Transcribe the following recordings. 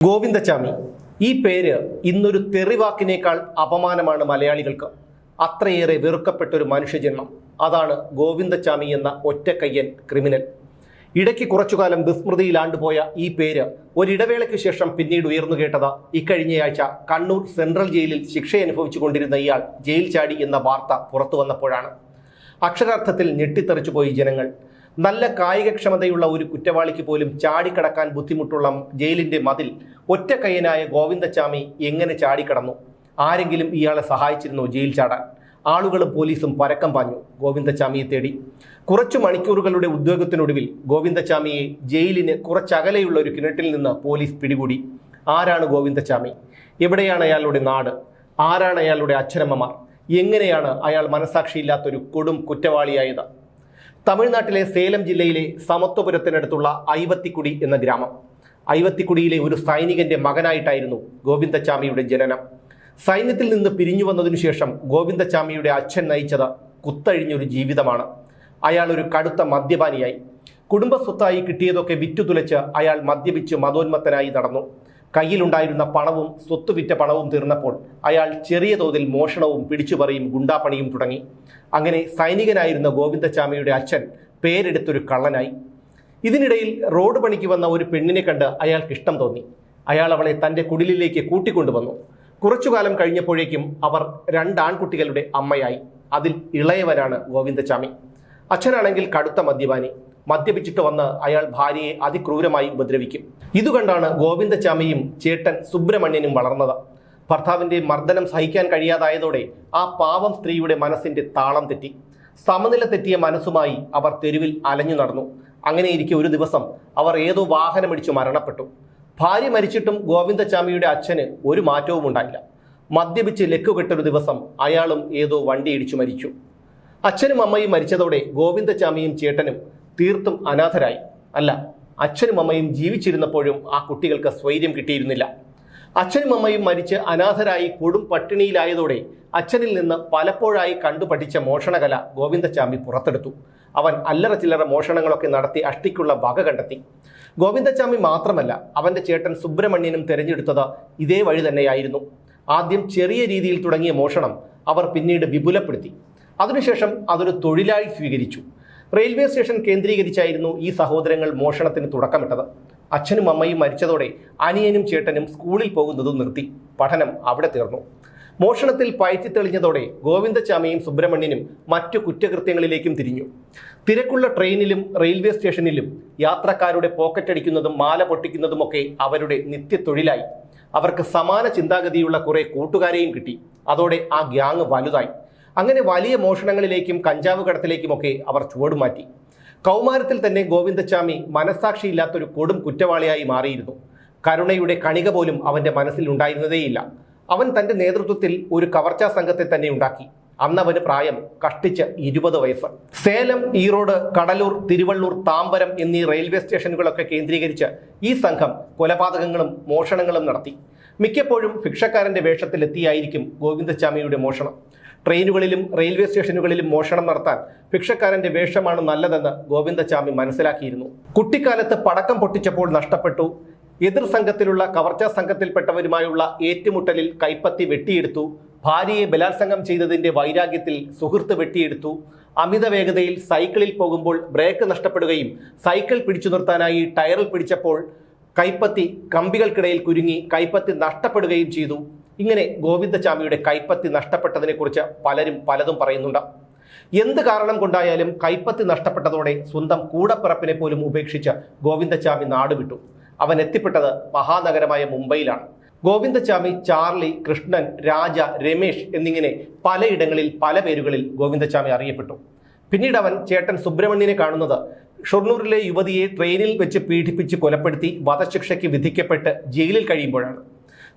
ഗോവിന്ദചാമി ഈ പേര് ഇന്നൊരു തെറിവാക്കിനേക്കാൾ അപമാനമാണ് മലയാളികൾക്ക്. അത്രയേറെ വെറുക്കപ്പെട്ട ഒരു മനുഷ്യജന്മം. അതാണ് ഗോവിന്ദചാമി എന്ന ഒറ്റക്കയ്യൻ ക്രിമിനൽ. ഇടയ്ക്ക് കുറച്ചുകാലം വിസ്മൃതിയിലാണ്ടുപോയ ഈ പേര് ഒരിടവേളയ്ക്ക് ശേഷം പിന്നീട് ഉയർന്നു കേട്ടത് ഇക്കഴിഞ്ഞയാഴ്ച കണ്ണൂർ സെൻട്രൽ ജയിലിൽ ശിക്ഷ അനുഭവിച്ചു കൊണ്ടിരുന്ന ഇയാൾ ജയിൽ ചാടി എന്ന വാർത്ത പുറത്തു വന്നപ്പോഴാണ്. അക്ഷരാർത്ഥത്തിൽ ഞെട്ടിത്തെറിച്ചുപോയി ജനങ്ങൾ. നല്ല കായികക്ഷമതയുള്ള ഒരു കുറ്റവാളിക്ക് പോലും ചാടിക്കടക്കാൻ ബുദ്ധിമുട്ടുള്ള ജയിലിന്റെ മതിൽ ഒറ്റക്കയ്യനായ ഗോവിന്ദച്ചാമി എങ്ങനെ ചാടിക്കടന്നു? ആരെങ്കിലും ഇയാളെ സഹായിച്ചിരുന്നോ ജയിൽ ചാടാൻ? ആളുകളും പോലീസും പരക്കം പാഞ്ഞു. ഗോവിന്ദച്ചാമിയെ തേടി. കുറച്ചു മണിക്കൂറുകളുടെ ഉദ്യോഗത്തിനൊടുവിൽ ഗോവിന്ദച്ചാമിയെ ജയിലിന് കുറച്ചകലെയുള്ള ഒരു കിണറ്റിൽ നിന്ന് പോലീസ് പിടികൂടി. ആരാണ് ഗോവിന്ദച്ചാമി? എവിടെയാണ് അയാളുടെ നാട്? ആരാണ് അയാളുടെ അച്ഛനമ്മമാർ? എങ്ങനെയാണ് അയാൾ മനസാക്ഷിയില്ലാത്തൊരു കൊടും കുറ്റവാളിയായത്? തമിഴ്നാട്ടിലെ സേലം ജില്ലയിലെ സമത്വപുരത്തിനടുത്തുള്ള ഐവത്തിക്കുടി എന്ന ഗ്രാമം. ഐവത്തിക്കുടിയിലെ ഒരു സൈനികന്റെ മകനായിട്ടായിരുന്നു ഗോവിന്ദച്ചാമിയുടെ ജനനം. സൈന്യത്തിൽ നിന്ന് പിരിഞ്ഞു വന്നതിനു ശേഷം ഗോവിന്ദച്ചാമിയുടെ അച്ഛൻ നയിച്ചത് കുത്തഴിഞ്ഞൊരു ജീവിതമാണ്. അയാൾ ഒരു കടുത്ത മദ്യപാനിയായി. കുടുംബസ്വത്തായി കിട്ടിയതൊക്കെ വിറ്റുതുലച്ച് അയാൾ മദ്യപിച്ച് മതോന്മത്തനായി നടന്നു. കയ്യിലുണ്ടായിരുന്ന പണവും സ്വത്ത് വിറ്റ പണവും തീർന്നപ്പോൾ അയാൾ ചെറിയ തോതിൽ മോഷണവും പിടിച്ചുപറിയും ഗുണ്ടാപ്പണിയും തുടങ്ങി. അങ്ങനെ സൈനികനായിരുന്ന ഗോവിന്ദച്ചാമിയുടെ അച്ഛൻ പേരെടുത്തൊരു കള്ളനായി. ഇതിനിടയിൽ റോഡ് പണിക്ക് വന്ന ഒരു പെണ്ണിനെ കണ്ട് അയാൾക്ക് ഇഷ്ടം തോന്നി. അയാൾ അവളെ തന്റെ കുടിലിലേക്ക് കൂട്ടിക്കൊണ്ടുവന്നു. കുറച്ചുകാലം കഴിഞ്ഞപ്പോഴേക്കും അവർ രണ്ടാൺകുട്ടികളുടെ അമ്മയായി. അതിൽ ഇളയവരാണ് ഗോവിന്ദച്ചാമി. അച്ഛനാണെങ്കിൽ കടുത്ത മദ്യപാനി. മദ്യപിച്ചിട്ട് വന്ന് അയാൾ ഭാര്യയെ അതിക്രൂരമായി ഉപദ്രവിക്കും. ഇതുകണ്ടാണ് ഗോവിന്ദചാമിയും ചേട്ടൻ സുബ്രഹ്മണ്യനും വളർന്നത്. ഭർത്താവിന്റെ മർദ്ദനം സഹിക്കാൻ കഴിയാതായതോടെ ആ പാവം സ്ത്രീയുടെ മനസ്സിന്റെ താളം തെറ്റി. സമനില തെറ്റിയ മനസ്സുമായി അവർ തെരുവിൽ അലഞ്ഞു നടന്നു. അങ്ങനെയിരിക്കെ ഒരു ദിവസം അവർ ഏതോ വാഹനമിടിച്ചു മരണപ്പെട്ടു. ഭാര്യ മരിച്ചിട്ടും ഗോവിന്ദചാമിയുടെ അച്ഛന് ഒരു മാറ്റവും ഉണ്ടായില്ല. മദ്യപിച്ച് ലക്കുകെട്ടൊരു ദിവസം അയാളും ഏതോ വണ്ടി ഇടിച്ചു മരിച്ചു. അച്ഛനും അമ്മയും മരിച്ചതോടെ ഗോവിന്ദചാമിയും ചേട്ടനും തീർത്തും അനാഥരായി. അല്ല അച്ഛനും അമ്മയും ജീവിച്ചിരുന്നപ്പോഴും ആ കുട്ടികൾക്ക് സ്വൈര്യം കിട്ടിയിരുന്നില്ല. അച്ഛനും അമ്മയും മരിച്ച് അനാഥരായി കൊടും പട്ടിണിയിലായതോടെ അച്ഛനിൽ നിന്ന് പലപ്പോഴായി കണ്ടു പഠിച്ച മോഷണകല ഗോവിന്ദച്ചാമി പുറത്തെടുത്തു. അവൻ അല്ലറ ചില്ലറ മോഷണങ്ങളൊക്കെ നടത്തി അഷ്ടിക്കുള്ള വക കണ്ടെത്തി. ഗോവിന്ദച്ചാമി മാത്രമല്ല അവന്റെ ചേട്ടൻ സുബ്രഹ്മണ്യനും തിരഞ്ഞെടുത്തത് ഇതേ വഴി തന്നെയായിരുന്നു. ആദ്യം ചെറിയ രീതിയിൽ തുടങ്ങിയ മോഷണം അവർ പിന്നീട് വിപുലപ്പെടുത്തി. അതിനുശേഷം അതൊരു തൊഴിലായി സ്വീകരിച്ചു. റെയിൽവേ സ്റ്റേഷൻ കേന്ദ്രീകരിച്ചായിരുന്നു ഈ സഹോദരങ്ങൾ മോഷണത്തിന് തുടക്കമിട്ടത്. അച്ഛനും അമ്മയും മരിച്ചതോടെ അനിയനും ചേട്ടനും സ്കൂളിൽ പോകുന്നതും നിർത്തി. പഠനം അവിടെ തീർന്നു. മോഷണത്തിൽ പയറ്റി തെളിഞ്ഞതോടെ ഗോവിന്ദചാമിയും സുബ്രഹ്മണ്യനും മറ്റു കുറ്റകൃത്യങ്ങളിലേക്കും തിരിഞ്ഞു. തിരക്കുള്ള ട്രെയിനിലും റെയിൽവേ സ്റ്റേഷനിലും യാത്രക്കാരുടെ പോക്കറ്റടിക്കുന്നതും മാല പൊട്ടിക്കുന്നതുമൊക്കെ അവരുടെ നിത്യത്തൊഴിലായി. അവർക്ക് സമാന ചിന്താഗതിയുള്ള കുറേ കൂട്ടുകാരെയും കിട്ടി. അതോടെ ആ ഗ്യാങ് വലുതായി. അങ്ങനെ വലിയ മോഷണങ്ങളിലേക്കും കഞ്ചാവ് കടത്തിലേക്കുമൊക്കെ അവർ ചുവടുമാറ്റി. കൗമാരത്തിൽ തന്നെ ഗോവിന്ദച്ചാമി മനസ്സാക്ഷിയില്ലാത്തൊരു കൊടും കുറ്റവാളിയായി മാറിയിരുന്നു. കരുണയുടെ കണിക പോലും അവന്റെ മനസ്സിൽ ഉണ്ടായിരുന്നതേയില്ല. അവൻ തന്റെ നേതൃത്വത്തിൽ ഒരു കവർച്ചാ സംഘത്തെ തന്നെ ഉണ്ടാക്കി. അന്നവന് പ്രായം കഷ്ടിച്ച് ഇരുപത് വയസ്സ്. സേലം ഈറോഡ് കടലൂർ തിരുവള്ളൂർ താമ്പരം എന്നീ റെയിൽവേ സ്റ്റേഷനുകളൊക്കെ കേന്ദ്രീകരിച്ച് ഈ സംഘം കൊലപാതകങ്ങളും മോഷണങ്ങളും നടത്തി. മിക്കപ്പോഴും ഭിക്ഷക്കാരന്റെ വേഷത്തിലെത്തിയായിരിക്കും ഗോവിന്ദച്ചാമിയുടെ മോഷണം. ട്രെയിനുകളിലും റെയിൽവേ സ്റ്റേഷനുകളിലും മോഷണം നടത്താൻ ഭിക്ഷക്കാരന്റെ വേഷമാണ് നല്ലതെന്ന് ഗോവിന്ദചാമി മനസ്സിലാക്കിയിരുന്നു. കുട്ടിക്കാലത്ത് പടക്കം പൊട്ടിച്ചപ്പോൾ നഷ്ടപ്പെട്ടു. എതിർ സംഘത്തിലുള്ള കവർച്ചാ സംഘത്തിൽപ്പെട്ടവരുമായുള്ള ഏറ്റുമുട്ടലിൽ കൈപ്പത്തി വെട്ടിയെടുത്തു. ഭാര്യയെ ബലാത്സംഗം ചെയ്തതിന്റെ വൈരാഗ്യത്തിൽ സുഹൃത്ത് വെട്ടിയെടുത്തു. അമിത വേഗതയിൽ സൈക്കിളിൽ പോകുമ്പോൾ ബ്രേക്ക് നഷ്ടപ്പെടുകയും സൈക്കിൾ പിടിച്ചു നിർത്താനായി ടയറിൽ പിടിച്ചപ്പോൾ കൈപ്പത്തി കമ്പികൾക്കിടയിൽ കുരുങ്ങി കൈപ്പത്തി നഷ്ടപ്പെടുകയും ചെയ്തു. ഇങ്ങനെ ഗോവിന്ദചാമിയുടെ കൈപ്പത്തി നഷ്ടപ്പെട്ടതിനെക്കുറിച്ച് പലരും പലതും പറയുന്നുണ്ട്. എന്ത് കാരണം കൊണ്ടായാലും കൈപ്പത്തി നഷ്ടപ്പെട്ടതോടെ സ്വന്തം കൂടപ്പിറപ്പിനെ പോലും ഉപേക്ഷിച്ച് ഗോവിന്ദചാമി നാടുവിട്ടു. അവൻ എത്തിപ്പെട്ടത് മഹാനഗരമായ മുംബൈയിലാണ്. ഗോവിന്ദചാമി ചാർലി കൃഷ്ണൻ രാജ രമേശ് എന്നിങ്ങനെ പലയിടങ്ങളിൽ പല പേരുകളിൽ ഗോവിന്ദചാമി അറിയപ്പെട്ടു. പിന്നീട് അവൻ ചേട്ടൻ സുബ്രഹ്മണ്യനെ കാണുന്നത് ഷൊർണൂരിലെ യുവതിയെ ട്രെയിനിൽ വെച്ച് പീഡിപ്പിച്ച് കൊലപ്പെടുത്തി വധശിക്ഷയ്ക്ക് വിധിക്കപ്പെട്ട് ജയിലിൽ കഴിയുമ്പോഴാണ്.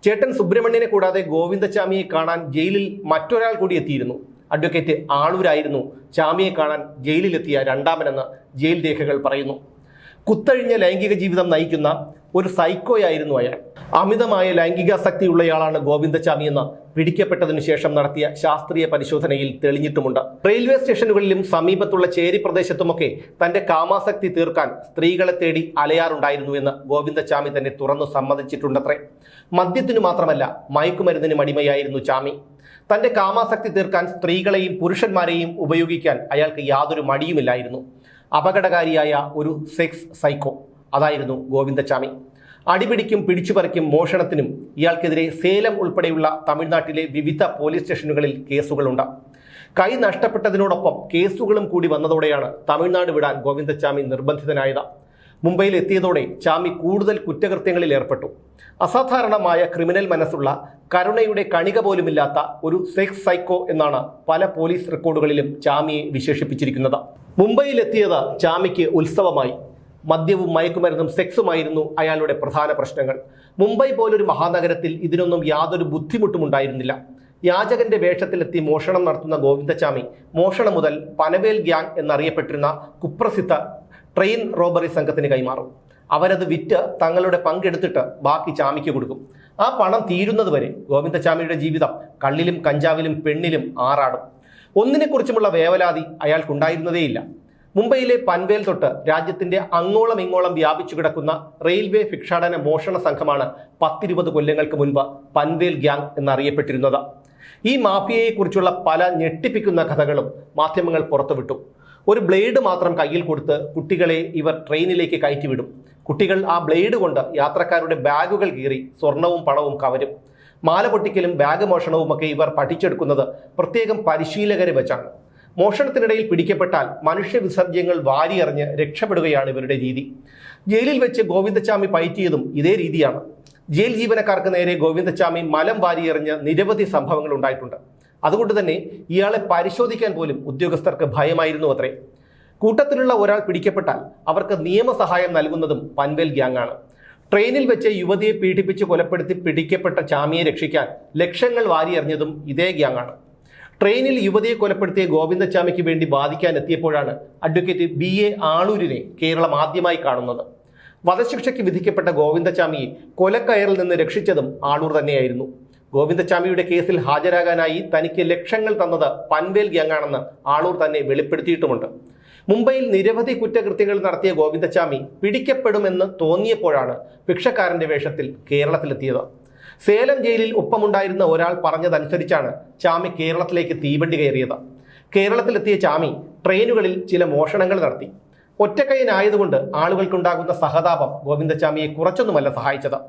ചേട്ടൻ സുബ്രഹ്മണ്യനെ കൂടാതെ ഗോവിന്ദചാമിയെ കാണാൻ ജയിലിൽ മറ്റൊരാൾ കൂടി എത്തിയിരുന്നു. അഡ്വക്കേറ്റ് ആളൂരായിരുന്നു ചാമിയെ കാണാൻ ജയിലിലെത്തിയ രണ്ടാമനെന്ന് ജയിൽ രേഖകൾ പറയുന്നു. കുത്തഴിഞ്ഞ ലൈംഗിക ജീവിതം നയിക്കുന്ന ഒരു സൈക്കോയായിരുന്നു അയാൾ. അമിതമായ ലൈംഗികാസക്തിയുള്ളയാളാണ് ഗോവിന്ദചാമി എന്ന് പിടിക്കപ്പെട്ടതിനു ശേഷം നടത്തിയ ശാസ്ത്രീയ പരിശോധനയിൽ തെളിഞ്ഞിട്ടുമുണ്ട്. റെയിൽവേ സ്റ്റേഷനുകളിലും സമീപത്തുള്ള ചേരി പ്രദേശത്തുമൊക്കെ തന്റെ കാമാസക്തി തീർക്കാൻ സ്ത്രീകളെ തേടി അലയാറുണ്ടായിരുന്നു എന്ന് ഗോവിന്ദചാമി തന്നെ തുറന്നു സമ്മതിച്ചിട്ടുണ്ടത്രേ. മദ്യത്തിനു മാത്രമല്ല മയക്കുമരുന്നിനും അടിമയായിരുന്നു ചാമി തന്റെ കാമാസക്തി തീർക്കാൻ സ്ത്രീകളെയും പുരുഷന്മാരെയും ഉപയോഗിക്കാൻ അയാൾക്ക് യാതൊരു മടിയുമില്ലായിരുന്നു. അപകടകാരിയായ ഒരു സെക്സ് സൈക്കോ. അതായിരുന്നു ഗോവിന്ദചാമി അടിപിടിക്കും പിടിച്ചുപറിക്കും മോഷണത്തിനും ഇയാൾക്കെതിരെ സേലം ഉൾപ്പെടെയുള്ള തമിഴ്നാട്ടിലെ വിവിധ പോലീസ് സ്റ്റേഷനുകളിൽ കേസുകളുണ്ട്. കൈ നഷ്ടപ്പെട്ടതിനോടൊപ്പം കേസുകളും കൂടി വന്നതോടെയാണ് തമിഴ്നാട് വിടാൻ ഗോവിന്ദചാമി നിർബന്ധിതനായത്. മുംബൈയിൽ എത്തിയതോടെ ചാമി കൂടുതൽ കുറ്റകൃത്യങ്ങളിൽ ഏർപ്പെട്ടു. അസാധാരണമായ ക്രിമിനൽ മനസ്സുള്ള കരുണയുടെ കണിക പോലുമില്ലാത്ത ഒരു സെക്സ് സൈക്കോ എന്നാണ് പല പോലീസ് റെക്കോർഡുകളിലും ചാമിയെ വിശേഷിപ്പിച്ചിരിക്കുന്നത്. മുംബൈയിലെത്തിയത് ചാമിക്ക് ഉത്സവമായി. മദ്യവും മയക്കുമരുന്നും സെക്സുമായിരുന്നു അയാളുടെ പ്രധാന പ്രശ്നങ്ങൾ. മുംബൈ പോലൊരു മഹാനഗരത്തിൽ ഇതിനൊന്നും യാതൊരു ബുദ്ധിമുട്ടും ഉണ്ടായിരുന്നില്ല. യാചകന്റെ വേഷത്തിലെത്തി മോഷണം നടത്തുന്ന ഗോവിന്ദചാമി മോഷണം മുതൽ പനവേൽ ഗ്യാങ് എന്നറിയപ്പെട്ടിരുന്ന കുപ്രസിദ്ധ ട്രെയിൻ റോബറി സംഘത്തിന് കൈമാറും. അവരത് വിറ്റ് തങ്ങളുടെ പങ്കെടുത്തിട്ട് ബാക്കി ചാമിക്ക് കൊടുക്കും. ആ പണം തീരുന്നതുവരെ ഗോവിന്ദചാമിയുടെ ജീവിതം കള്ളിലും കഞ്ചാവിലും പെണ്ണിലും ആറാടും. ഒന്നിനെക്കുറിച്ചുമുള്ള വേവലാതി അയാൾക്കുണ്ടായിരുന്നതേയില്ല. മുംബൈയിലെ പൻവേൽ തൊട്ട് രാജ്യത്തിന്റെ അങ്ങോളം ഇങ്ങോളം വ്യാപിച്ചു കിടക്കുന്ന റെയിൽവേ ഭിക്ഷാടന മോഷണ സംഘമാണ് പത്തിരുപത് കൊല്ലങ്ങൾക്ക് മുൻപ് പൻവേൽ ഗ്യാങ് എന്നറിയപ്പെട്ടിരുന്നത്. ഈ മാഫിയയെക്കുറിച്ചുള്ള പല ഞെട്ടിപ്പിക്കുന്ന കഥകളും മാധ്യമങ്ങൾ പുറത്തുവിട്ടു. ഒരു ബ്ലേഡ് മാത്രം കയ്യിൽ കൊടുത്ത് കുട്ടികളെ ഇവർ ട്രെയിനിലേക്ക് കയറ്റിവിടും. കുട്ടികൾ ആ ബ്ലേഡ് കൊണ്ട് യാത്രക്കാരുടെ ബാഗുകൾ കീറി സ്വർണവും പണവും കവരും. മാല പൊട്ടിക്കലും ബാഗ് മോഷണവുമൊക്കെ ഇവർ പഠിച്ചെടുക്കുന്നത് പ്രത്യേകം പരിശീലകരെ വെച്ചാണ്. മോഷണത്തിനിടയിൽ പിടിക്കപ്പെട്ടാൽ മനുഷ്യ വിസർജ്യങ്ങൾ വാരിയെറിഞ്ഞ് രക്ഷപ്പെടുകയാണ് ഇവരുടെ രീതി. ജയിലിൽ വെച്ച് ഗോവിന്ദച്ചാമി പയറ്റിയതും ഇതേ രീതിയാണ്. ജയിൽ ജീവനക്കാർക്ക് നേരെ ഗോവിന്ദച്ചാമി മലം വാരിയെറിഞ്ഞ് നിരവധി സംഭവങ്ങൾ ഉണ്ടായിട്ടുണ്ട്. അതുകൊണ്ട് തന്നെ ഇയാളെ പരിശോധിക്കാൻ പോലും ഉദ്യോഗസ്ഥർക്ക് ഭയമായിരുന്നു അത്രേ. കൂട്ടത്തിലുള്ള ഒരാൾ പിടിക്കപ്പെട്ടാൽ അവർക്ക് നിയമസഹായം നൽകുന്നതും പൻവേൽ ഗ്യാങ്ങാണ്. ട്രെയിനിൽ വെച്ച് യുവതിയെ പീഡിപ്പിച്ച് കൊലപ്പെടുത്തി പിടിക്കപ്പെട്ട ചാമിയെ രക്ഷിക്കാൻ ലക്ഷങ്ങൾ വാരിയെറിഞ്ഞതും ഇതേ ഗ്യാങ്ങാണ്. ട്രെയിനിൽ യുവതിയെ കൊലപ്പെടുത്തിയ ഗോവിന്ദച്ചാമിക്ക് വേണ്ടി വാദിക്കാൻ എത്തിയപ്പോഴാണ് അഡ്വക്കേറ്റ് ബി എ ആളൂരിനെ കേരളം ആദ്യമായി കാണുന്നത്. വധശിക്ഷയ്ക്ക് വിധിക്കപ്പെട്ട ഗോവിന്ദച്ചാമിയെ കൊലക്കയറിൽ നിന്ന് രക്ഷിച്ചതും ആളൂർ തന്നെയായിരുന്നു. ഗോവിന്ദച്ചാമിയുടെ കേസിൽ ഹാജരാകാനായി തനിക്ക് ലക്ഷങ്ങൾ തന്നത് പൻവേൽ ഗ്യാങ്ങാണെന്ന് ആളൂർ തന്നെ വെളിപ്പെടുത്തിയിട്ടുമുണ്ട്. മുംബൈയിൽ നിരവധി കുറ്റകൃത്യങ്ങൾ നടത്തിയ ഗോവിന്ദച്ചാമി പിടിക്കപ്പെടുമെന്ന് തോന്നിയപ്പോഴാണ് ഭിക്ഷക്കാരന്റെ വേഷത്തിൽ കേരളത്തിലെത്തിയത്. സേലം ജയിലിൽ ഒപ്പമുണ്ടായിരുന്ന ഒരാൾ പറഞ്ഞതനുസരിച്ചാണ് ചാമി കേരളത്തിലേക്ക് തീവണ്ടി കയറിയത്. കേരളത്തിലെത്തിയ ചാമി ട്രെയിനുകളിൽ ചില മോഷണങ്ങൾ നടത്തി. ഒറ്റക്കൈനായതുകൊണ്ട് ആളുകൾക്കുണ്ടാകുന്ന സഹതാപം ഗോവിന്ദചാമിയെ കുറച്ചൊന്നുമല്ല സഹായിച്ചത്.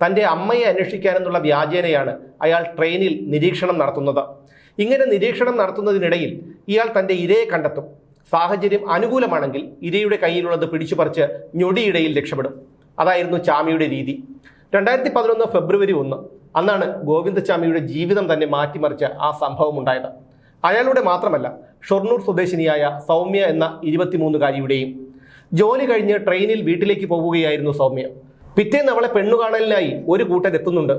തന്റെ അമ്മയെ അന്വേഷിക്കാനെന്നുള്ള വ്യാജേനയാണ് അയാൾ ട്രെയിനിൽ നിരീക്ഷണം നടത്തുന്നത്. ഇങ്ങനെ നിരീക്ഷണം നടത്തുന്നതിനിടയിൽ ഇയാൾ തന്റെ ഇരയെ കണ്ടെത്തും. സാഹചര്യം അനുകൂലമാണെങ്കിൽ ഇരയുടെ കയ്യിലുള്ളത് പിടിച്ചുപറിച്ച് ഞൊടിയിടയിൽ രക്ഷപ്പെടും. അതായിരുന്നു ചാമിയുടെ രീതി. രണ്ടായിരത്തി പതിനൊന്ന് ഫെബ്രുവരി ഒന്ന് അന്നാണ് ഗോവിന്ദസ്വാമിയുടെ ജീവിതം തന്നെ മാറ്റിമറിച്ച ആ സംഭവം ഉണ്ടായത് അയാളുടെ മാത്രമല്ല ഷൊർണൂർ സ്വദേശിനിയായ സൗമ്യ എന്ന ഇരുപത്തിമൂന്നുകാരിയുടെയും. ജോലി കഴിഞ്ഞ് ട്രെയിനിൽ വീട്ടിലേക്ക് പോവുകയായിരുന്നു സൗമ്യ. പിറ്റേന്ന് അവളെ പെണ്ണുകാണലിനായി ഒരു കൂട്ടർ എത്തുന്നുണ്ട്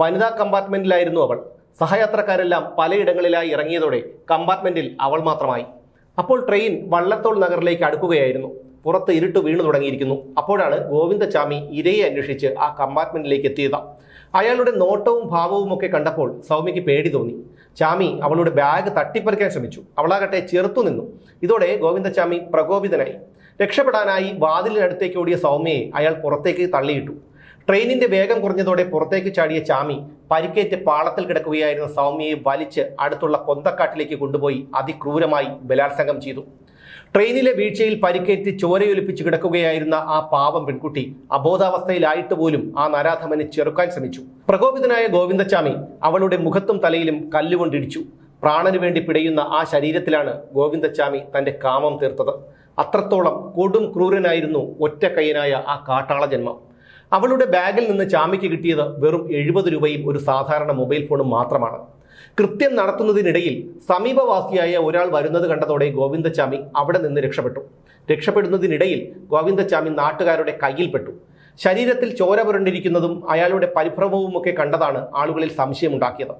വനിതാ കമ്പാർട്ട്മെന്റിലായിരുന്നു അവൾ. സഹയാത്രക്കാരെല്ലാം പലയിടങ്ങളിലായി ഇറങ്ങിയതോടെ കമ്പാർട്ട്മെന്റിൽ അവൾ മാത്രമായി. അപ്പോൾ ട്രെയിൻ വള്ളത്തോൾ നഗറിലേക്ക് അടുക്കുകയായിരുന്നു. പുറത്ത് ഇരുട്ട് വീണു തുടങ്ങിയിരിക്കുന്നു. അപ്പോഴാണ് ഗോവിന്ദചാമി ഇരയെ അന്വേഷിച്ച് ആ കമ്പാർട്ട്മെന്റിലേക്ക് എത്തിയത്. അയാളുടെ നോട്ടവും ഭാവവും ഒക്കെ കണ്ടപ്പോൾ സൗമ്യയ്ക്ക് പേടി തോന്നി. ചാമി അവളുടെ ബാഗ് തട്ടിപ്പറിക്കാൻ ശ്രമിച്ചു. അവളാകട്ടെ ചെറുത്തു നിന്നു. ഇതോടെ ഗോവിന്ദചാമി പ്രകോപിതനായി. രക്ഷപ്പെടാനായി വാതിലിനടുത്തേക്ക് ഓടിയ സൗമ്യയെ അയാൾ പുറത്തേക്ക് തള്ളിയിട്ടു. ട്രെയിനിന്റെ വേഗം കുറഞ്ഞതോടെ പുറത്തേക്ക് ചാടിയ ചാമി പരിക്കേറ്റ് പാളത്തിൽ കിടക്കുകയായിരുന്ന സൗമ്യയെ വലിച്ച് അടുത്തുള്ള കൊന്തക്കാട്ടിലേക്ക് കൊണ്ടുപോയി അതിക്രൂരമായി ബലാത്സംഗം ചെയ്തു. ട്രെയിനിലെ വീഴ്ചയിൽ പരിക്കേറ്റ് ചോരയൊലിപ്പിച്ച് കിടക്കുകയായിരുന്ന ആ പാവം പെൺകുട്ടി അബോധാവസ്ഥയിലായിട്ട് പോലും ആ നരാധമനെ ചെറുക്കാൻ ശ്രമിച്ചു. പ്രകോപിതനായ ഗോവിന്ദച്ചാമി അവളുടെ മുഖത്തും തലയിലും കല്ലുകൊണ്ടിടിച്ചു. പ്രാണനു വേണ്ടി പിടയുന്ന ആ ശരീരത്തിലാണ് ഗോവിന്ദച്ചാമി തന്റെ കാമം തീർത്തത്. അത്രത്തോളം കൊടും ക്രൂരനായിരുന്നു ഒറ്റക്കയ്യനായ ആ കാട്ടാള ജന്മം. അവളുടെ ബാഗിൽ നിന്ന് ചാമിക്ക് കിട്ടിയത് വെറും എഴുപത് രൂപയും ഒരു സാധാരണ മൊബൈൽ ഫോണും മാത്രമാണ്. കൃത്യം നടത്തുന്നതിനിടയിൽ സമീപവാസിയായ ഒരാൾ വരുന്നത് കണ്ടതോടെ ഗോവിന്ദച്ചാമി അവിടെ നിന്ന് രക്ഷപ്പെട്ടു. രക്ഷപ്പെടുന്നതിനിടയിൽ ഗോവിന്ദച്ചാമി നാട്ടുകാരുടെ കയ്യിൽപ്പെട്ടു. ശരീരത്തിൽ ചോര പുരണ്ടിരിക്കുന്നതും അയാളുടെ പരിഭ്രമവും ഒക്കെ കണ്ടതാണ് ആളുകളിൽ സംശയമുണ്ടാക്കിയത്.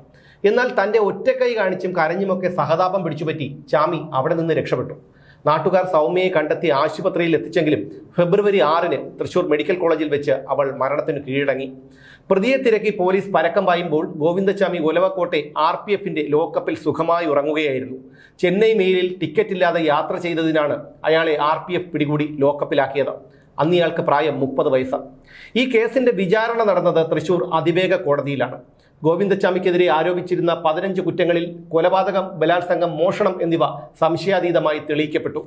എന്നാൽ തന്റെ ഒറ്റക്കൈ കാണിച്ചും കരഞ്ഞുമൊക്കെ സഹതാപം പിടിച്ചുപറ്റി ചാമി അവിടെ നിന്ന് രക്ഷപ്പെട്ടു. നാട്ടുകാർ സൗമ്യയെ കണ്ടെത്തി ആശുപത്രിയിൽ എത്തിച്ചെങ്കിലും ഫെബ്രുവരി ആറിന് തൃശൂർ മെഡിക്കൽ കോളേജിൽ വെച്ച് അവൾ മരണത്തിന് കീഴടങ്ങി. പ്രതിയെ തിരക്കി പോലീസ് പരക്കം പായുമ്പോൾ ഗോവിന്ദച്ചാമി ഒലവക്കോട്ടെ ആർ പി എഫിന്റെ ലോക്കപ്പിൽ സുഖമായി ഉറങ്ങുകയായിരുന്നു. ചെന്നൈ മെയിലിൽ ടിക്കറ്റ് ഇല്ലാതെ യാത്ര ചെയ്തതിനാണ് അയാളെ ആർ പി എഫ് പിടികൂടി ലോക്കപ്പിലാക്കിയത്. അന്ന് ഇയാൾക്ക് പ്രായം മുപ്പത് വയസ്സ്. ഈ കേസിന്റെ വിചാരണ നടന്നത് തൃശൂർ അതിവേഗ കോടതിയിലാണ്. ഗോവിന്ദച്ചാമിക്കെതിരെ ആരോപിച്ചിരുന്ന പതിനഞ്ച് കുറ്റങ്ങളിൽ കൊലപാതകം ബലാത്സംഗം മോഷണം എന്നിവ സംശയാതീതമായി തെളിയിക്കപ്പെട്ടു.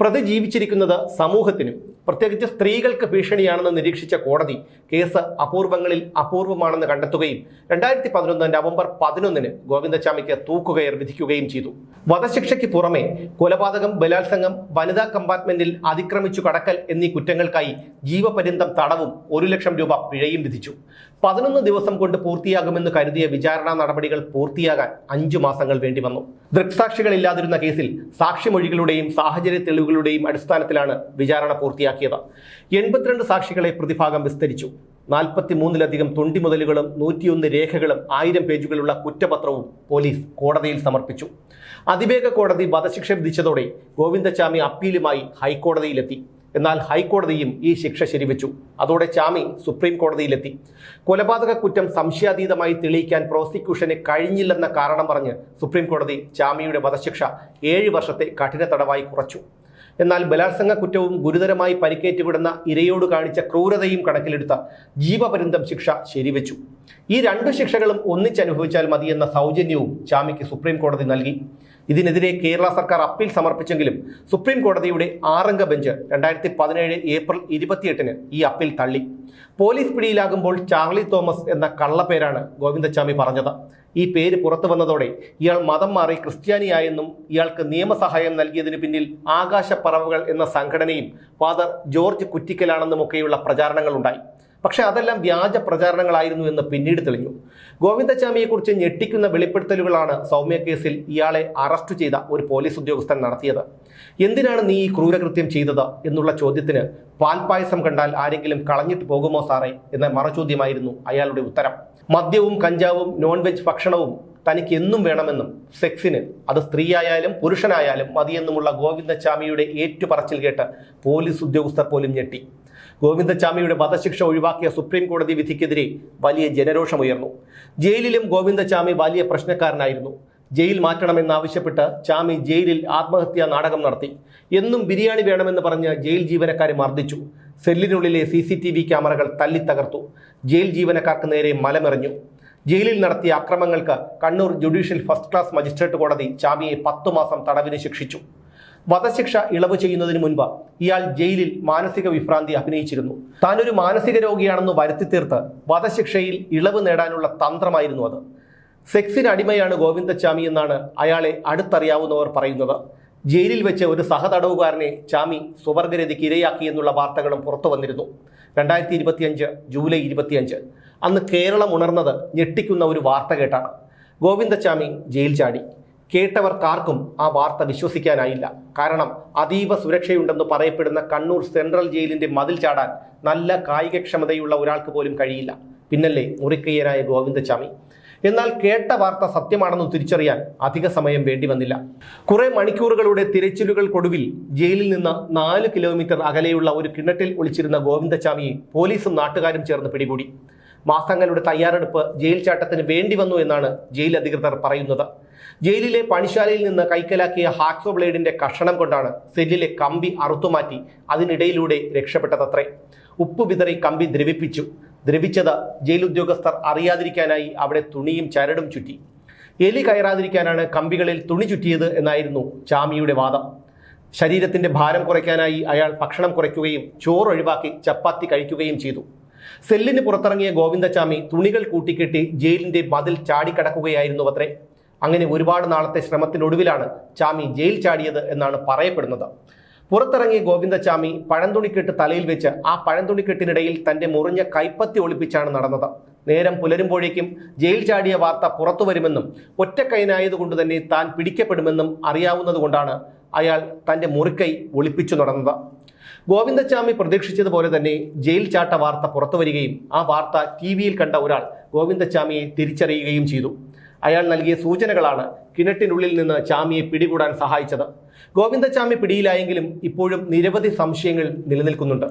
പ്രതി ജീവിച്ചിരിക്കുന്നത് സമൂഹത്തിനും പ്രത്യേകിച്ച് സ്ത്രീകൾക്ക് ഭീഷണിയാണെന്ന് നിരീക്ഷിച്ച കോടതി കേസ് അപൂർവങ്ങളിൽ അപൂർവമാണെന്ന് കണ്ടെത്തുകയും രണ്ടായിരത്തി പതിനൊന്ന് നവംബർ പതിനൊന്നിന് ഗോവിന്ദച്ചാമിക്ക് തൂക്കുകയർ വിധിക്കുകയും ചെയ്തു. വധശിക്ഷയ്ക്ക് പുറമെ കൊലപാതകം ബലാത്സംഗം വനിതാ കമ്പാർട്ട്മെന്റിൽ അതിക്രമിച്ചു കടക്കൽ എന്നീ കുറ്റങ്ങൾക്കായി ജീവപര്യന്തം തടവും ഒരു ലക്ഷം രൂപ പിഴയും വിധിച്ചു. പതിനൊന്ന് ദിവസം കൊണ്ട് പൂർത്തിയാകുമെന്ന് കരുതിയ വിചാരണാ നടപടികൾ പൂർത്തിയാകാൻ അഞ്ചു മാസങ്ങൾ വേണ്ടി വന്നു ദൃക്സാക്ഷികളില്ലാതിരുന്ന കേസിൽ സാക്ഷിമൊഴികളുടെയും സാഹചര്യ തെളിവുകളുടെയും അടിസ്ഥാനത്തിലാണ് വിചാരണ പൂർത്തിയാക്കിയത്. എൺപത്തിരണ്ട് സാക്ഷികളെ പ്രതിഭാഗം വിസ്തരിച്ചു. നാൽപ്പത്തി മൂന്നിലധികം തൊണ്ടിമുതലുകളും നൂറ്റിയൊന്ന് രേഖകളും ആയിരം പേജുകളുള്ള കുറ്റപത്രവും പോലീസ് കോടതിയിൽ സമർപ്പിച്ചു. അതിവേഗ കോടതി വധശിക്ഷ വിധിച്ചതോടെ ഗോവിന്ദചാമി അപ്പീലുമായി ഹൈക്കോടതിയിലെത്തി. എന്നാൽ ഹൈക്കോടതിയും ഈ ശിക്ഷ ശരിവച്ചു. അതോടെ ചാമി സുപ്രീം കോടതിയിലെത്തി. കൊലപാതക കുറ്റം സംശയാതീതമായി തെളിയിക്കാൻ പ്രോസിക്യൂഷന് കഴിഞ്ഞില്ലെന്ന കാരണം പറഞ്ഞ് സുപ്രീം കോടതി ചാമിയുടെ വധശിക്ഷ ഏഴ് വർഷത്തെ കഠിന തടവായി കുറച്ചു. എന്നാൽ ബലാത്സംഗ കുറ്റവും ഗുരുതരമായി പരിക്കേറ്റുവിടുന്ന ഇരയോട് കാണിച്ച ക്രൂരതയും കണക്കിലെടുത്ത ജീവപര്യന്തം ശിക്ഷ ശരിവെച്ചു. ഈ രണ്ടു ശിക്ഷകളും ഒന്നിച്ചനുഭവിച്ചാൽ മതിയെന്ന സൗജന്യവും ചാമിക്ക് സുപ്രീം കോടതി നൽകി. ഇതിനെതിരെ കേരള സർക്കാർ അപ്പീൽ സമർപ്പിച്ചെങ്കിലും സുപ്രീം കോടതിയുടെ ആറംഗ ബെഞ്ച് രണ്ടായിരത്തി പതിനേഴ് ഏപ്രിൽ ഇരുപത്തിയെട്ടിന് ഈ അപ്പീൽ തള്ളി. പോലീസ് പിടിയിലാകുമ്പോൾ ചാർലി തോമസ് എന്ന കള്ളപ്പേരാണ് ഗോവിന്ദച്ചാമി പറഞ്ഞത്. ഈ പേര് പുറത്തു വന്നതോടെ ഇയാൾ മതം മാറി ക്രിസ്ത്യാനിയായെന്നും ഇയാൾക്ക് നിയമസഹായം നൽകിയതിനു പിന്നിൽ ആകാശപ്പറവുകൾ എന്ന സംഘടനയും ഫാദർ ജോർജ് കുറ്റിക്കലാണെന്നുമൊക്കെയുള്ള പ്രചാരണങ്ങളുണ്ടായി. പക്ഷേ അതെല്ലാം വ്യാജ പ്രചാരണങ്ങളായിരുന്നു എന്ന് പിന്നീട് തെളിഞ്ഞു. ഗോവിന്ദച്ചാമിയെക്കുറിച്ച് ഞെട്ടിക്കുന്ന വെളിപ്പെടുത്തലുകളാണ് സൗമ്യ കേസിൽ ഇയാളെ അറസ്റ്റ് ചെയ്ത ഒരു പോലീസ് ഉദ്യോഗസ്ഥൻ നടത്തിയത്. എന്തിനാണ് നീ ഈ ക്രൂരകൃത്യം ചെയ്തത് എന്നുള്ള ചോദ്യത്തിന് പാൽപായസം കണ്ടാൽ ആരെങ്കിലും കളഞ്ഞിട്ട് പോകുമോ സാറേ എന്ന മറുചോദ്യമായിരുന്നു അയാളുടെ ഉത്തരം. മദ്യവും കഞ്ചാവും നോൺ വെജ് ഭക്ഷണവും തനിക്ക് എന്നും വേണമെന്നും സെക്സിന് അത് സ്ത്രീയായാലും പുരുഷനായാലും മതിയെന്നുമുള്ള ഗോവിന്ദച്ചാമിയുടെ ഏറ്റുപറച്ചിൽ കേട്ട് പോലീസ് ഉദ്യോഗസ്ഥർ പോലും ഞെട്ടി. ഗോവിന്ദച്ചാമിയുടെ വധശിക്ഷ ഒഴിവാക്കിയ സുപ്രീം കോടതി വിധിക്കെതിരെ വലിയ ജനരോഷമുയർന്നു. ജയിലിലും ഗോവിന്ദച്ചാമി വലിയ പ്രശ്നക്കാരനായിരുന്നു. ജയിൽ മാറ്റണമെന്നാവശ്യപ്പെട്ട് ചാമി ജയിലിൽ ആത്മഹത്യാ നാടകം നടത്തി. എന്നും ബിരിയാണി വേണമെന്ന് പറഞ്ഞ് ജയിൽ ജീവനക്കാരെ മർദ്ദിച്ചു. സെല്ലിനുള്ളിലെ സി സി ടി വി ക്യാമറകൾ തല്ലിത്തകർത്തു ജയിൽ ജീവനക്കാർക്ക് നേരെ മലമെറിഞ്ഞു. ജയിലിൽ നടത്തിയ അക്രമങ്ങൾക്ക് Kannur judicial first class magistrate കോടതി ചാമിയെ പത്തു മാസം തടവിന് ശിക്ഷിച്ചു. വധശിക്ഷ ഇളവ് ചെയ്യുന്നതിന് മുൻപ് ഇയാൾ ജയിലിൽ മാനസിക വിഭ്രാന്തി അഭിനയിച്ചിരുന്നു. താനൊരു മാനസിക രോഗിയാണെന്ന് വരുത്തി തീർത്ത് വധശിക്ഷയിൽ ഇളവ് നേടാനുള്ള തന്ത്രമായിരുന്നു അത്. സെക്സിന് അടിമയാണ് ഗോവിന്ദച്ചാമി എന്നാണ് അയാളെ അടുത്തറിയാവുന്നവർ പറയുന്നത്. ജയിലിൽ വെച്ച് ഒരു സഹതടവുകാരനെ ചാമി സ്വവർഗരതിക്ക് ഇരയാക്കി എന്നുള്ള വാർത്തകളും പുറത്തു വന്നിരുന്നു. രണ്ടായിരത്തി ഇരുപത്തിയഞ്ച് ജൂലൈ ഇരുപത്തിയഞ്ച്. അന്ന് കേരളം ഉണർന്നത് ഞെട്ടിക്കുന്ന ഒരു വാർത്ത കേട്ടാണ്. ഗോവിന്ദച്ചാമി ജയിൽ ചാടി. കേട്ടവർക്കാർക്കും ആ വാർത്ത വിശ്വസിക്കാനായില്ല. കാരണം അതീവ സുരക്ഷയുണ്ടെന്ന് പറയപ്പെടുന്ന കണ്ണൂർ സെൻട്രൽ ജയിലിന്റെ മതിൽ ചാടാൻ നല്ല കായികക്ഷമതയുള്ള ഒരാൾക്ക് പോലും കഴിയില്ല. പിന്നല്ലേ മുറിക്കയ്യനായ ഗോവിന്ദസ്വാമി. എന്നാൽ കേട്ട വാർത്ത സത്യമാണെന്ന് തിരിച്ചറിയാൻ അധിക സമയം വേണ്ടി വന്നില്ല. കുറെ മണിക്കൂറുകളുടെ തിരച്ചിലുകൾക്കൊടുവിൽ ജയിലിൽ നിന്ന് നാല് കിലോമീറ്റർ അകലെയുള്ള ഒരു കിണറ്റിൽ ഒളിച്ചിരുന്ന ഗോവിന്ദസ്വാമിയെ പോലീസും നാട്ടുകാരും ചേർന്ന് പിടികൂടി. മാസങ്ങളുടെ തയ്യാറെടുപ്പ് ജയിൽ ചാട്ടത്തിന് വേണ്ടി വന്നു എന്നാണ് ജയിൽ അധികൃതർ പറയുന്നത്. ജയിലിലെ പണിശാലയിൽ നിന്ന് കൈക്കലാക്കിയ ഹാക്സോ ബ്ലേഡിന്റെ കഷണം കൊണ്ടാണ് സെല്ലിലെ കമ്പി അറുത്തുമാറ്റി അതിനിടയിലൂടെ രക്ഷപ്പെട്ടതത്രേ. ഉപ്പ് വിതറി കമ്പി ദ്രവിപ്പിച്ചു. ദ്രവിച്ചത് ജയിൽ ഉദ്യോഗസ്ഥർ അറിയാതിരിക്കാനായി അവിടെ തുണിയും ചരടും ചുറ്റി. എലി കയറാതിരിക്കാനാണ് കമ്പികളിൽ തുണി ചുറ്റിയത് എന്നായിരുന്നു ചാമിയുടെ വാദം. ശരീരത്തിന്റെ ഭാരം കുറയ്ക്കാനായി അയാൾ ഭക്ഷണം കുറയ്ക്കുകയും ചോറ് ഒഴിവാക്കി ചപ്പാത്തി കഴിക്കുകയും ചെയ്തു. സെല്ലിന് പുറത്തിറങ്ങിയ ഗോവിന്ദചാമി തുണികൾ കൂട്ടിക്കെട്ടി ജയിലിന്റെ മതിൽ ചാടിക്കടക്കുകയായിരുന്നു അത്രേ. അങ്ങനെ ഒരുപാട് നാളത്തെ ശ്രമത്തിനൊടുവിലാണ് ചാമി ജയിൽ ചാടിയത് എന്നാണ് പറയപ്പെടുന്നത്. പുറത്തിറങ്ങിയ ഗോവിന്ദചാമി പഴന്തുണിക്കെട്ട് തലയിൽ വെച്ച് ആ പഴന്തുണിക്കെട്ടിനിടയിൽ തന്റെ മുറിഞ്ഞ കൈപ്പത്തി ഒളിപ്പിച്ചാണ് നടന്നത്. നേരം പുലരുമ്പോഴേക്കും ജയിൽ ചാടിയ വാർത്ത പുറത്തു വരുമെന്നും ഒറ്റക്കൈനായതുകൊണ്ട് തന്നെ താൻ പിടിക്കപ്പെടുമെന്നും അറിയാവുന്നതുകൊണ്ടാണ് അയാൾ തന്റെ മുറിക്കൈ ഒളിപ്പിച്ചു നടന്നത്. ഗോവിന്ദച്ചാമി പ്രതീക്ഷിച്ചതുപോലെ തന്നെ ജയിൽ ചാട്ട വാർത്ത പുറത്തു വരികയും ആ വാർത്ത ടി വിയിൽ കണ്ട ഒരാൾ ഗോവിന്ദച്ചാമിയെ തിരിച്ചറിയുകയും ചെയ്തു. അയാൾ നൽകിയ സൂചനകളാണ് കിണറ്റിനുള്ളിൽ നിന്ന് ചാമിയെ പിടികൂടാൻ സഹായിച്ചത്. ഗോവിന്ദചാമി പിടിയിലായെങ്കിലും ഇപ്പോഴും നിരവധി സംശയങ്ങൾ നിലനിൽക്കുന്നുണ്ട്.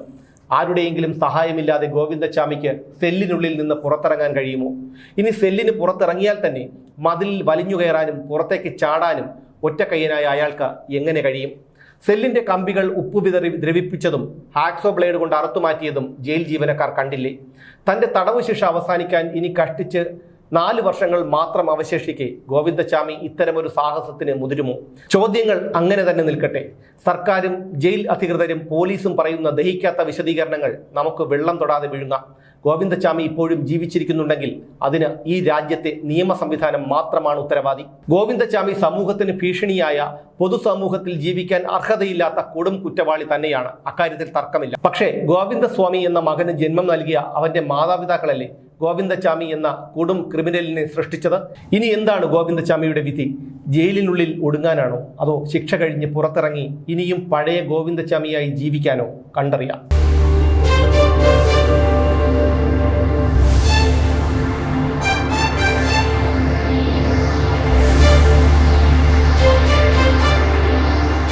ആരുടെയെങ്കിലും സഹായമില്ലാതെ ഗോവിന്ദചാമിക്ക് സെല്ലിനുള്ളിൽ നിന്ന് പുറത്തിറങ്ങാൻ കഴിയുമോ? ഇനി സെല്ലിന് പുറത്തിറങ്ങിയാൽ തന്നെ മതിലിൽ വലിഞ്ഞു കയറാനും പുറത്തേക്ക് ചാടാനും ഒറ്റക്കയ്യനായ അയാൾക്ക് എങ്ങനെ കഴിയും? സെല്ലിന്റെ കമ്പികൾ ഉപ്പ് വിതറി ദ്രവിപ്പിച്ചതും ഹാക്സോ ബ്ലേഡ് കൊണ്ട് അറുത്തുമാറ്റിയതും ജയിൽ ജീവനക്കാർ കണ്ടില്ലേ? തന്റെ തടവ് ശിക്ഷ അവസാനിക്കാൻ ഇനി കഷ്ടിച്ച് നാല് വർഷങ്ങൾ മാത്രം അവശേഷിക്കെ ഗോവിന്ദചാമി ഇത്തരമൊരു സാഹസത്തിന് മുതിരുമോ? ചോദ്യങ്ങൾ അങ്ങനെ തന്നെ നിൽക്കട്ടെ. സർക്കാരും ജയിൽ അധികൃതരും പോലീസും പറയുന്ന ദഹിക്കാത്ത വിശദീകരണങ്ങൾ നമുക്ക് വെള്ളം തൊടാതെ വിഴുങ്ങാം ഗോവിന്ദചാമി ഇപ്പോഴും ജീവിച്ചിരിക്കുന്നുണ്ടെങ്കിൽ അതിന് ഈ രാജ്യത്തെ നിയമ സംവിധാനം മാത്രമാണ് ഉത്തരവാദി. ഗോവിന്ദചാമി സമൂഹത്തിന് ഭീഷണിയായ പൊതുസമൂഹത്തിൽ ജീവിക്കാൻ അർഹതയില്ലാത്ത കൊടും കുറ്റവാളി തന്നെയാണ്. അക്കാര്യത്തിൽ തർക്കമില്ല. പക്ഷേ ഗോവിന്ദസ്വാമി എന്ന മകന് ജന്മം നൽകിയ അവന്റെ മാതാപിതാക്കളല്ലേ ഗോവിന്ദചാമി എന്ന കൊടും ക്രിമിനലിനെ സൃഷ്ടിച്ചത്? ഇനി എന്താണ് ഗോവിന്ദചാമിയുടെ വിധി? ജയിലിനുള്ളിൽ ഒടുങ്ങാനാണോ? അതോ ശിക്ഷ കഴിഞ്ഞ് പുറത്തിറങ്ങി ഇനിയും പഴയ ഗോവിന്ദചാമിയായി ജീവിക്കാനോ? കണ്ടറിയാം.